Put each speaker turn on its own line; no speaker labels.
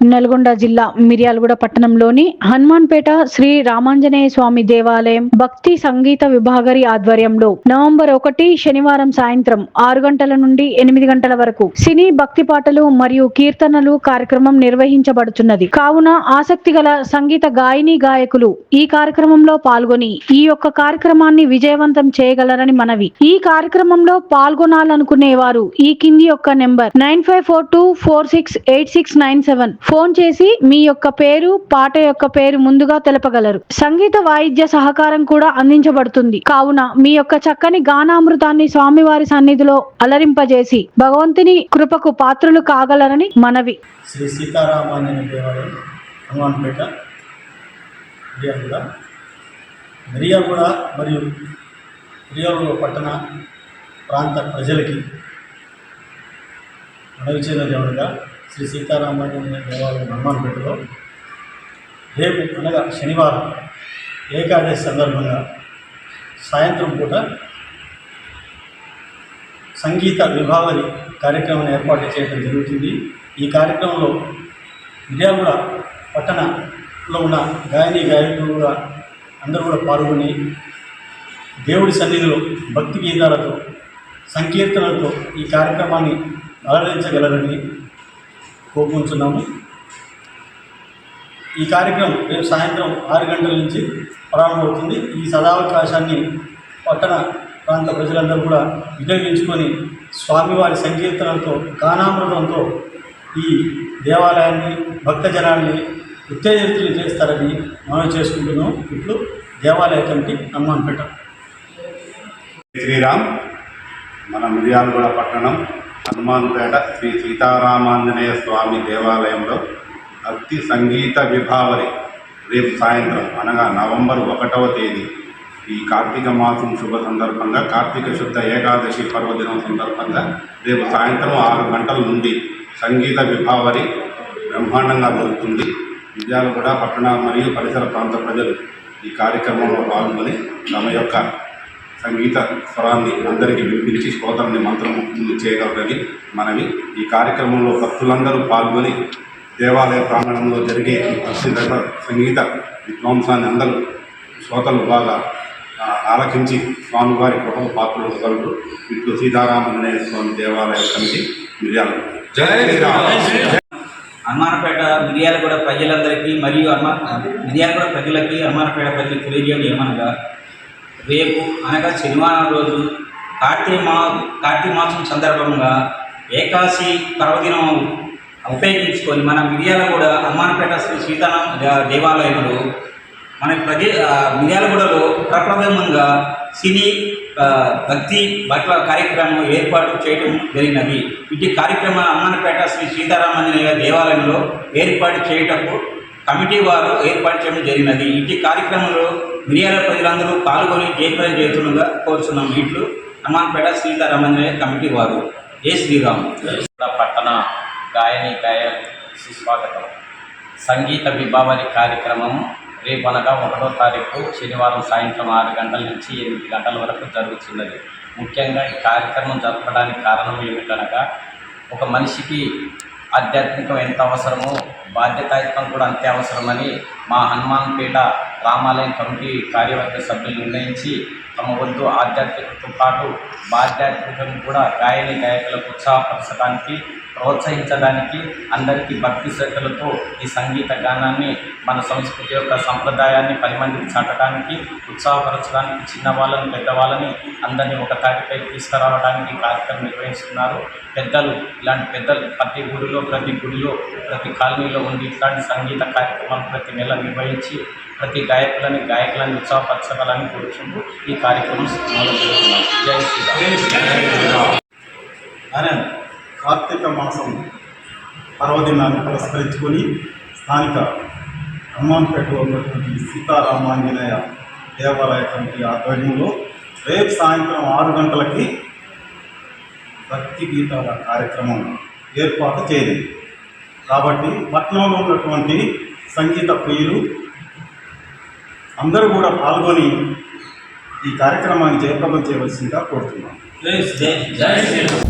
నల్గొండ జిల్లా మిర్యాలగూడ పట్టణంలోని హనుమాన్పేట శ్రీ రామాంజనేయ స్వామి దేవాలయం భక్తి సంగీత విభాగరి ఆధ్వర్యంలో నవంబర్ ఒకటి శనివారం సాయంత్రం ఆరు గంటల నుండి ఎనిమిది గంటల వరకు సినీ భక్తి పాటలు మరియు కీర్తనలు కార్యక్రమం నిర్వహించబడుచున్నది. కావున ఆసక్తి గల సంగీత గాయని గాయకులు ఈ కార్యక్రమంలో పాల్గొని ఈ యొక్క కార్యక్రమాన్ని విజయవంతం చేయగలరని మనవి. ఈ కార్యక్రమంలో పాల్గొనాలనుకునే వారు ఈ కింది యొక్క number nine five four two four six eight six nine seven. Phone చేసి మీ యొక్క పేరు పాట యొక్క పేరు ముందుగా తెలపగలరు. సంగీత వాయిద్య సహకారం కూడా అందించబడుతుంది. కావున మీ యొక్క చక్కని గానామృతాన్ని స్వామివారి సన్నిధిలో అలరింపజేసి భగవంతుని కృపకు పాత్రులు కాగలరని మనవి.
శ్రీ దేవాలయం హనుమాన్పేట మరియు పట్టణ ప్రాంత ప్రజలకి మనవి చేయదేవనగా శ్రీ సీతారామాంజనేయ దేవాలయం హనుమాన్పేటలో రేపు అనగా శనివారం ఏకాదశి సందర్భంగా సాయంత్రం పూట సంగీత విభావరి కార్యక్రమాన్ని ఏర్పాటు చేయడం జరుగుతుంది. ఈ కార్యక్రమంలో మిర్యాలగూడ పట్టణంలో ఉన్న గాయని గాయకులు కూడా అందరూ కూడా పాల్గొని దేవుడి సన్నిధిలో భక్తి గీతాలతో సంకీర్తనలతో ఈ కార్యక్రమాన్ని అలరించగలరని కోరుకుంటున్నాము. ఈ కార్యక్రమం రేపు సాయంత్రం ఆరు గంటల నుంచి ప్రారంభమవుతుంది. ఈ సదావకాశాన్ని పట్టణ ప్రాంత ప్రజలందరూ కూడా వినియోగించుకొని స్వామివారి సంకీర్తనలతో గానామృతంతో ఈ దేవాలయాన్ని భక్తజనాన్ని ఉత్తేజితులు చేస్తారని మనం చేసుకుంటున్నాం ఇప్పుడు దేవాలయ కమిటీ హనుమాన్పేట.
శ్రీరామ్ మన మిర్యాలగూడ పట్టణం హనుమాన్పేట శ్రీ సీతారామాంజనేయ స్వామి దేవాలయంలో భక్తి సంగీత విభావరి రేపు సాయంత్రం అనగా నవంబర్ ఒకటవ తేదీ ఈ కార్తీక మాసం శుభ సందర్భంగా కార్తీక శుద్ధ ఏకాదశి పర్వదినం సందర్భంగా రేపు సాయంత్రం ఆరు గంటల నుండి సంగీత విభావరి బ్రహ్మాండంగా జరుగుతుంది. కూడా పట్టణ మరియు పరిసర ప్రాంత ప్రజలు ఈ కార్యక్రమంలో పాల్గొని తమ యొక్క సంగీత స్వరాన్ని అందరికీ వినిపించి స్తోత్రాన్ని మంత్రం చేయగలరని మనవి. ఈ కార్యక్రమంలో భక్తులందరూ పాల్గొని దేవాలయ ప్రాంగణంలో జరిగే ఈ ప్రసిద్ధ సంగీత విద్వాంసాన్ని అందరూ శ్రోతలు బాగా ఆ, ఆలకించి స్వామివారి కృపకు పాత్రలు కలరు ఇట్లు సీతారామన్య స్వామి దేవాలయ కమిటీ మిర్యాల. జై శ్రీరామ్
హనుమానపేట మిర్యాలగూడ ప్రజలందరికీ మరియు హనుమా మిర్యాలగూడ ప్రజలకి హనుమానపేట ప్రజలకు తెలియజేయడం ఏమనగా రేపు అనగా శనివారం రోజు కార్తీక మా కార్తీక మాసం సందర్భంగా ఏకాశి పర్వదినం ఉపయోగించుకొని మన మిర్యాలగూడ హనుమానపేట శ్రీ సీతారాం దేవాలయంలో మన ప్రదే ఆ, మిర్యాలగూడలో ప్రప్రథమంగా సినీ భక్తి బట్ల కార్యక్రమం ఏర్పాటు చేయడం జరిగినది. ఇటు కార్యక్రమాలు అమ్మనపేట శ్రీ సీతారామాంజనేయ దేవాలయంలో ఏర్పాటు చేయటప్పుడు కమిటీ వారు ఏర్పాటు చేయడం జరిగినది. ఇటు కార్యక్రమంలో మిరియాల ప్రజలందరూ పాల్గొని జయప్రదం చేస్తుండగా కోరుచున్నాం. ఇట్లు అమాన్పేట సీతారామాంజనేయ కమిటీ వారు. జై శ్రీరామ్.
పట్టణ గాయని గాయ సుస్వాగతం. సంగీత విభావని కార్యక్రమం రేపు అనగా ఒకటో తారీఖు శనివారం సాయంత్రం ఆరు గంటల నుంచి ఎనిమిది గంటల వరకు జరుగుతున్నది. ముఖ్యంగా ఈ కార్యక్రమం జరపడానికి కారణం ఏమిటనగా ఒక మనిషికి ఆధ్యాత్మికం ఎంత అవసరమో బాధ్యతాయుతం కూడా అంతే అవసరమని మా హనుమాన్పేట రామాలయం కమిటీ కార్యవర్గ సభ్యులు నిర్ణయించి తమ వంతు ఆధ్యాత్మికతో పాటు బాధ్యాత్మికం కూడా గాయని గాయకులకు ఉత్సాహపరచడానికి ప్రోత్సహించడానికి అందరికీ భక్తి శ్రద్ధలతో ఈ సంగీత గానాన్ని మన సంస్కృతి యొక్క సంప్రదాయాన్ని పది మందికి చాటడానికి ఉత్సాహపరచడానికి చిన్నవాళ్ళని పెద్దవాళ్ళని అందరినీ ఒక తాటిపై తీసుకురావడానికి కార్యక్రమం నిర్వహిస్తున్నారు. పెద్దలు ఇలాంటి పెద్దలు ప్రతి ఊరిలో ప్రతి గుడిలో ప్రతి కాలనీలో ఉండి ఇట్లాంటి సంగీత కార్యక్రమాలు ప్రతి నెల నిర్వహించి ప్రతి గాయకులని గాయకులను ఉత్సాహపరచగలని కోరుకుంటూ ఈ కార్యక్రమం మొదలుపెడుతున్నాం జై శ్రీరామ్
ఆనంద్ కార్తీక మాసం పర్వదినాన్ని పురస్కరించుకొని స్థానిక హనుమాన్పేటలో ఉన్నటువంటి సీతారామాంజనేయ దేవాలయ కమిటీ ఆధ్వర్యంలో రేపు సాయంత్రం ఆరు గంటలకి భక్తి గీతాల కార్యక్రమం ఏర్పాటు చేయలేదు. కాబట్టి పట్నంలో ఉన్నటువంటి సంగీత ప్రియులు అందరూ కూడా పాల్గొని ఈ కార్యక్రమాన్ని జయప్రదం చేయవలసిందిగా కోరుతున్నాం.
జై జై శ్రీరామ్